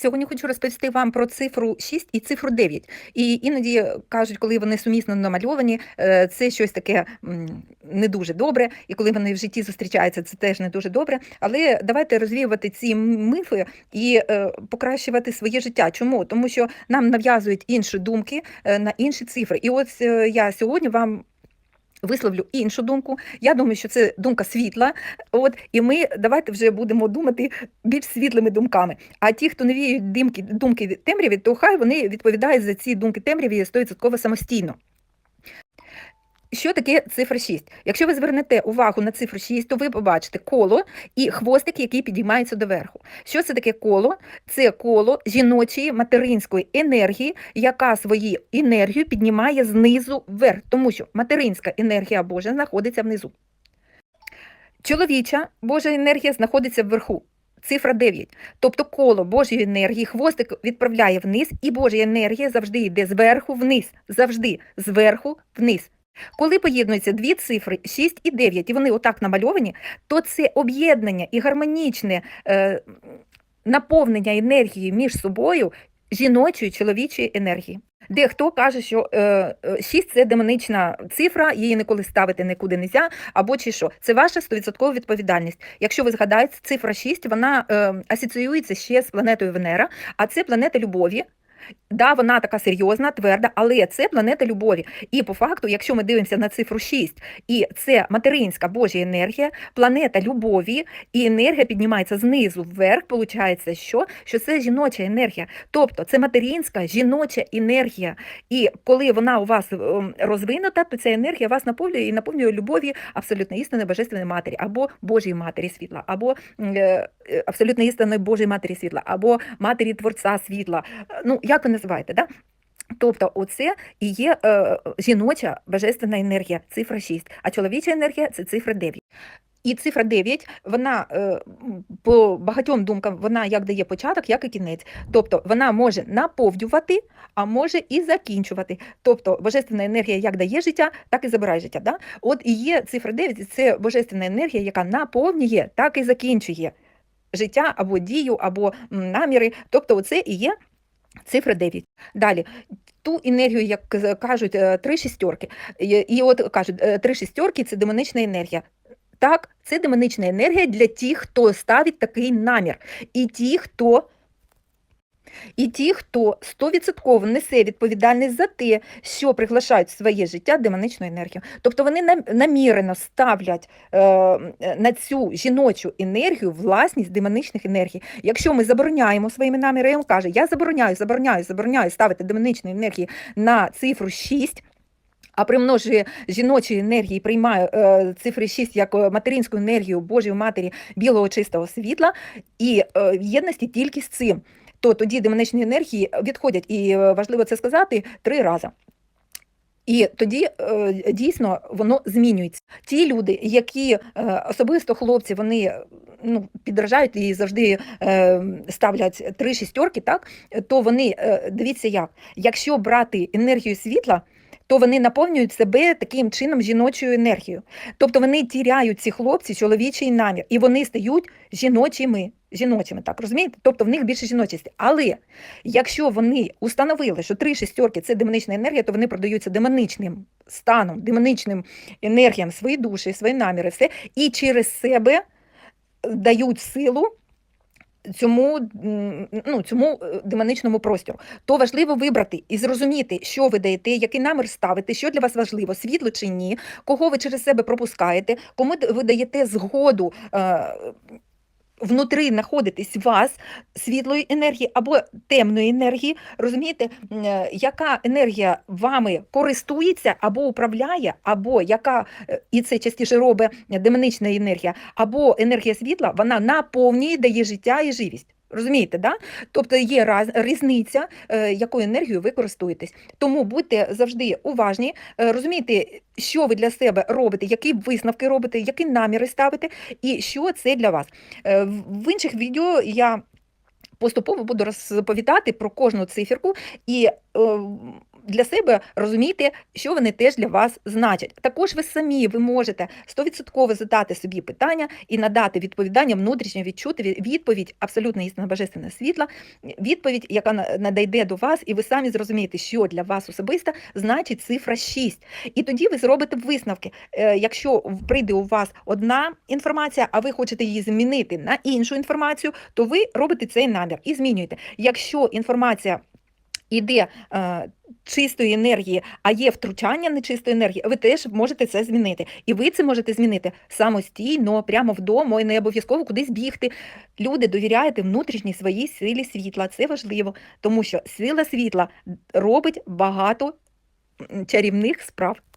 Сьогодні хочу розповісти вам про цифру 6 і цифру 9. І іноді кажуть, коли вони сумісно намальовані, е, це щось таке не дуже добре, і коли вони в житті зустрічаються, це теж не дуже добре. Але давайте розвіювати ці мифи і е, покращувати своє життя. Чому? Тому що нам нав'язують інші думки е, на інші цифри. І от я сьогодні вам. Висловлю іншу думку. Я думаю, що це думка світла. От і ми давайте вже будемо думати більш світлими думками. А ті, хто не віють думки, думки темряві, то хай вони відповідають за ці думки темряві 100% самостійно. Що таке цифра 6? Якщо ви звернете увагу на цифру 6, то ви побачите коло і хвостик, який підіймається доверху. Що це таке коло? Це коло жіночої материнської енергії, яка свою енергію піднімає знизу вверх, тому що материнська енергія Божа знаходиться внизу. Чоловіча Божа енергія знаходиться вверху. Цифра 9. Тобто коло Божої енергії, хвостик відправляє вниз, і Божа енергія завжди йде зверху вниз. Завжди зверху вниз. Коли поєднуються дві цифри 6 і 9, і вони отак намальовані, то це об'єднання і гармонічне е, наповнення енергії між собою жіночої чоловічої енергії. Дехто каже, що е, 6 – це демонична цифра, її ніколи ставити нікуди не можна, або чи що. Це ваша 100% відповідальність. Якщо ви згадаєте, цифра 6, вона е, асоціюється ще з планетою Венера, а це планета любові. Да, вона така серйозна, тверда, але це планета любові. І по факту, якщо ми дивимося на цифру 6, і це материнська Божа енергія, планета любові, і енергія піднімається знизу вверх, виходить, що? що це жіноча енергія. Тобто це материнська жіноча енергія. І коли вона у вас ем, розвинута, то ця енергія вас наповнює і наповнює любові абсолютно істинної Божественної матері, або Божої матері світла, або е, е, абсолютно істинної Божої матері світла, або матері Творця світла. Ну, як ви називаєте, да? Тобто, оце і є е, жіноча божественна енергія, цифра 6, а чоловіча енергія це цифра 9. І цифра 9, вона е, по багатьом думкам, вона як дає початок, як і кінець. Тобто вона може наповнювати, а може і закінчувати. Тобто божественна енергія як дає життя, так і забирає життя. Да? От і є цифра 9, це божественна енергія, яка наповнює, так і закінчує життя або дію, або наміри. Тобто, оце і є Цифра 9. Далі. Ту енергію, як кажуть, е, три шістерки. І, от кажуть, е, три шістерки це демонична енергія. Так, це демонична енергія для тих, хто ставить такий намір. І ті, хто. І ті, хто 100% несе відповідальність за те, що приглашають в своє життя демоничну енергію. Тобто вони намірено ставлять е, на цю жіночу енергію власність демоничних енергій. Якщо ми забороняємо своїми намірами, каже, я забороняю, забороняю, забороняю ставити демоничні енергії на цифру 6, а примножує жіночі енергії, приймає е, цифри 6 як е, материнську енергію Божої Матері білого чистого світла і е, єдності тільки з цим. То тоді демоничні енергії відходять, і е, важливо це сказати три рази. І тоді е, дійсно воно змінюється. Ті люди, які е, особисто хлопці, вони ну, підражають і завжди ставлять три шістерки, так то вони дивіться як. Якщо брати енергію світла, то вони наповнюють себе таким чином жіночою енергією. Тобто вони тіряють ці хлопці чоловічий намір, і вони стають жіночими. Жіночими, так розумієте? Тобто в них більше жіночості. Але якщо вони установили, що три шістерки це демонична енергія, то вони продаються демоничним станом, демоничним енергіям свої душі, свої наміри, все, і через себе дають силу цьому, ну, цьому е, демоничному простору. То важливо вибрати і зрозуміти, що ви даєте, який намір ставите, що для вас важливо, світло чи ні, кого ви через себе пропускаєте, кому ви даєте згоду. Е, Внутри знаходитись вас світлої енергії або темної енергії, розумієте, е, яка енергія вами користується або управляє, або яка, е, і це частіше робить демонична енергія, або енергія світла, вона наповнює, дає життя і живість. Розумієте, да? Тобто є раз, різниця, е, якою енергією ви користуєтесь. Тому будьте завжди уважні, е, розумійте, що ви для себе робите, які висновки робите, які наміри ставите, і що це для вас. Е, в- інших відео я поступово буду розповідати про кожну циферку, і е, для себе розумійте, що вони теж для вас значать. Також ви самі ви можете 100% задати собі питання і надати відповідання внутрішньо відчути відповідь абсолютно істина божественного світла, відповідь, яка на- надійде до вас, і ви самі зрозумієте, що для вас особисто значить цифра 6. І тоді ви зробите висновки. Е, Якщо прийде у вас одна інформація, а ви хочете її змінити на іншу інформацію, то ви робите цей намір і змінюєте. Якщо інформація іде е, чистої енергії, а є втручання нечистої енергії, ви теж можете це змінити. І ви це можете змінити самостійно, прямо вдома, і не обов'язково кудись бігти. Люди довіряєте внутрішній своїй силі світла. Це важливо, тому що сила світла робить багато чарівних справ.